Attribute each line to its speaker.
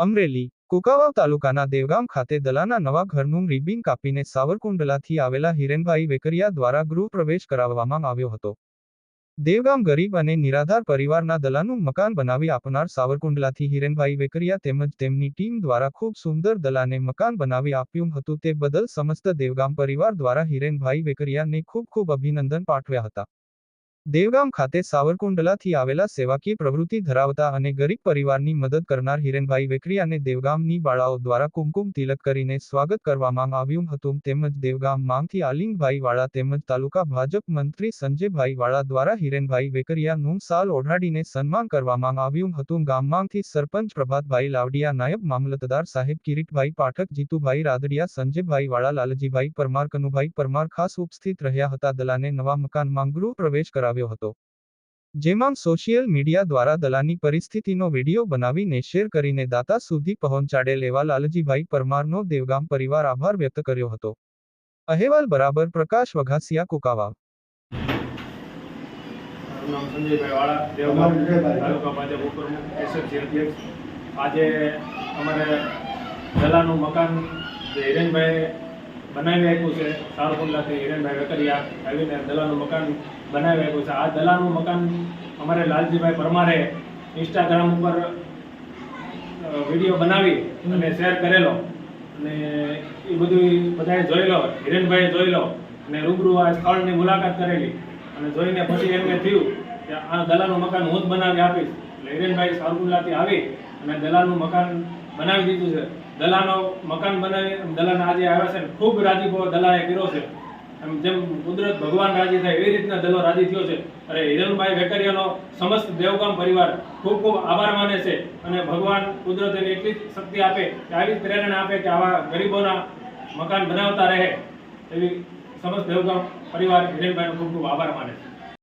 Speaker 1: અમરેલી, કુકાવાવ તાલુકાના દેવગામ ખાતે દલાના નવા ઘરનું રિબિન કાપીને સાવરકુંડલાથી આવેલા હિરેનભાઈ વેકરિયા દ્વારા ગૃહ પ્રવેશ કરાવવામાં આવ્યો હતો. દેવગામ ગરીબ અને નિરાધાર પરિવારના દલાનું મકાન બનાવી આપનાર સાવરકુંડલાથી હિરેનભાઈ વેકરિયા તેમજ તેમની ટીમ દ્વારા ખૂબ સુંદર દલાને મકાન બનાવી આપ્યું હતું તે બદલ સમસ્ત દેવગામ પરિવાર દ્વારા હિરેનભાઈ વેકરિયાને ખૂબ ખૂબ અભિનંદન પાઠવ્યા હતા. દેવગામ ખાતે સાવરકુંડલાથી આવેલા સેવાકીય પ્રવૃત્તિ ધરાવતા અને ગરીબ પરિવારની મદદ કરનાર હિરેનભાઈ વેકરિયાને દેવગામની બાળાઓ દ્વારા કુમકુમ તિલક કરીને સ્વાગત કરવામાં આવ્યું હતું. તેમજ દેવગામ માંગથી આલિંગભાઈ વાળા તેમજ તાલુકા ભાજપ મંત્રી સંજયભાઈ વાળા દ્વારા હિરેનભાઈ વેકરિયાનું સાલ ઓઢાડીને સન્માન કરવામાં આવ્યું હતું. ગામમાંથી સરપંચ પ્રભાતભાઈ લાવડિયા, નાયબ મામલતદાર સાહેબ કિરીટભાઈ પાઠક જીતુભાઈ રાદડિયા, સંજયભાઈ વાળા, લાલજીભાઈ પરમાર, કનુભાઈ પરમાર ખાસ ઉપસ્થિત રહ્યા હતા. દલાને નવા મકાનમાં ગૃહ પ્રવેશ કરાવ્યો હતો. જેમાં સોશિયલ મીડિયા દ્વારા દલાની પરિસ્થિતિનો વીડિયો બનાવીને શેર કરીને દાતા સુધી પહોંચાડેલ એવા લાલજીભાઈ પરમારનો દેવગામ પરિવાર આભાર વ્યક્ત કર્યો હતો. અહેવાલ બરાબર પ્રકાશ વઘાસિયા કુકાવા
Speaker 2: આજે અમારે દલાનું મકાન હિરેનભાઈ બનાવી આપ્યું છે. સારકુંડલાથી હિરેનભાઈ વેકરિયા આવીને દલાલનું મકાન બનાવી આપ્યું છે. આ દલાલનું મકાન અમારે લાલજીભાઈ પરમારે ઇન્સ્ટાગ્રામ ઉપર વીડિયો બનાવી અને શેર કરેલો. અને એ બધું બધાએ જોઈ લો. હિરેનભાઈએ જોઈ લો. અને રૂબરૂ આ સ્થળની મુલાકાત કરેલી. અને જોઈને પછી એમને થયું કે આ દલાલનું મકાન હું જ બનાવી આપીશ. એટલે હિરેનભાઈ સારકુલ્લાથી આવી અને દલાલનું મકાન બનાવી દીધું છે. દલાનો મકાન બનાવી દલાના આજે આવ્યા છે ખૂબ રાજીપો દલાએ કર્યો છે. એમ જેમ કુદરત ભગવાન રાજી થાય એવી રીતના દલો રાજી થયો છે. અરે હિરણભાઈ વેકરિયાનો સમસ્ત દેવગામ પરિવાર ખૂબ ખૂબ આભાર માને છે અને ભગવાન કુદરત એને એટલી જ શક્તિ આપે કે આવી જ પ્રેરણા આપે કે આવા ગરીબોના મકાન બનાવતા રહે. એવી સમસ્ત દેવગામ પરિવાર હિરેનભાઈનો ખૂબ ખૂબ આભાર માને છે.